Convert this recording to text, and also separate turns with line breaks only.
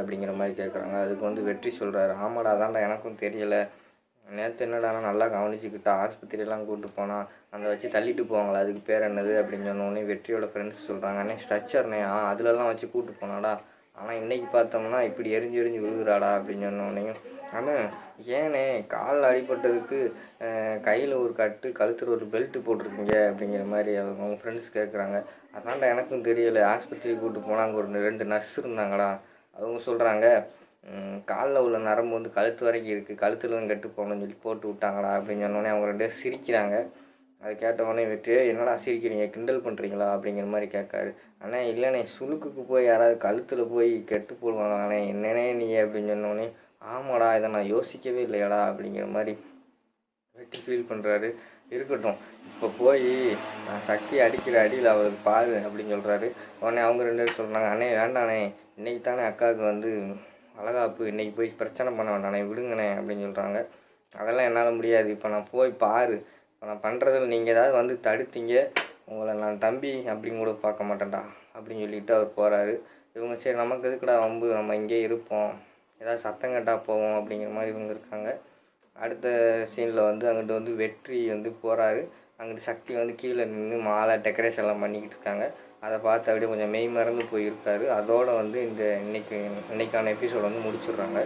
அப்படிங்கிற மாதிரி கேட்குறாங்க அதுக்கு வந்து வெற்றி சொல்கிறாரு ஆமாடா அதான்டா எனக்கும் தெரியலை. நேற்று என்னடா நல்லா கவனிச்சுக்கிட்டா ஆஸ்பத்திரியெல்லாம் கூப்பிட்டு போனால் அந்த வச்சு தள்ளிட்டு போவாங்களா அதுக்கு பேர் என்னது அப்படின்னு சொன்னோடனே வெற்றியோட ஃப்ரெண்ட்ஸ் சொல்கிறாங்க அண்ணே ஸ்ட்ரக்சர்னே ஆ அதுலலாம் வச்சு கூப்பிட்டு போனாடா. ஆனால் இன்னைக்கு பார்த்தோம்னா இப்படி எரிஞ்சு எரிஞ்சு விழுகுறாடா அப்படின்னு சொன்னோடனையும் ஆனால் ஏனே காலில் அடிபட்டதுக்கு கையில் ஒரு கட்டு கழுத்தில் ஒரு பெல்ட்டு போட்டிருக்கீங்க அப்படிங்கிற மாதிரி அவங்க அவங்க ஃப்ரெண்ட்ஸ் கேட்குறாங்க அதான்டா எனக்கும் தெரியலை. ஆஸ்பத்திரிக்கு கூப்பிட்டு போனால் அங்கே ஒரு ரெண்டு நர்ஸ் இருந்தாங்கடா. அவங்க சொல்கிறாங்க காலில் உள்ள நரம்பு வந்து கழுத்து வரைக்கும் இருக்குது கழுத்துல தான் கட்டு போகணும்னு சொல்லி போட்டு விட்டாங்களா அப்படின்னு சொன்னோடனே அவங்க ரெண்டு சிரிக்கிறாங்க. அதை கேட்ட உடனே என்னடா சிரிக்கிறீங்க கிண்டல் பண்ணுறீங்களா அப்படிங்கிற மாதிரி கேட்காரு. அண்ணா இல்லைண்ணே சுழுக்குக்கு போய் யாராவது கழுத்தில் போய் கெட்டு போடுவாங்கண்ணே என்னண்ணே நீ அப்படின்னு சொன்னோடனே ஆமாடா இதை நான் யோசிக்கவே இல்லையாடா அப்படிங்கிற மாதிரி வெட்டி ஃபீல் பண்ணுறாரு இருக்கட்டும். இப்போ போய் நான் சக்தி அடிக்கிற அடியில் அவருக்கு பாரு அப்படின்னு சொல்கிறாரு உடனே அவங்க ரெண்டு பேரும் சொல்கிறாங்க அண்ணே வேண்டாண்ணே. இன்னைக்கு தானே அக்காவுக்கு வந்து வளகாப்பு இன்றைக்கி போய் பிரச்சனை பண்ண வேண்டாண்ணே. விடுங்கண்ணே. அப்படின்னு சொல்கிறாங்க அதெல்லாம் என்னால் முடியாது. இப்போ நான் போய் பாரு. இப்போ நான் பண்ணுறதில் நீங்கள் ஏதாவது வந்து தடுத்தீங்க. உங்களை நான் தம்பி அப்படின்னு கூட பார்க்க மாட்டேன்டா. அப்படின்னு சொல்லிட்டு அவர் போகிறாரு இவங்க சரி நமக்கு எதுக்குடா வம்பு? நம்ம இங்கே இருப்போம். ஏதாவது சத்தம் கேட்டால் போவோம். அப்படிங்கிற மாதிரி இவங்க இருக்காங்க. அடுத்த சீனில் வந்து அங்கிட்டு வந்து வெற்றி வந்து போகிறாரு அங்கிட்டு சக்தி வந்து கீழே நின்று மாலை டெக்கரேஷன்லாம் பண்ணிக்கிட்டு இருக்காங்க. அதை பார்த்து அப்படியே கொஞ்சம் மெய் மறந்து போயிருக்காரு. அதோட வந்து இந்த இன்னைக்கு இன்னைக்கான எபிசோட் வந்து முடிச்சிடுறாங்க.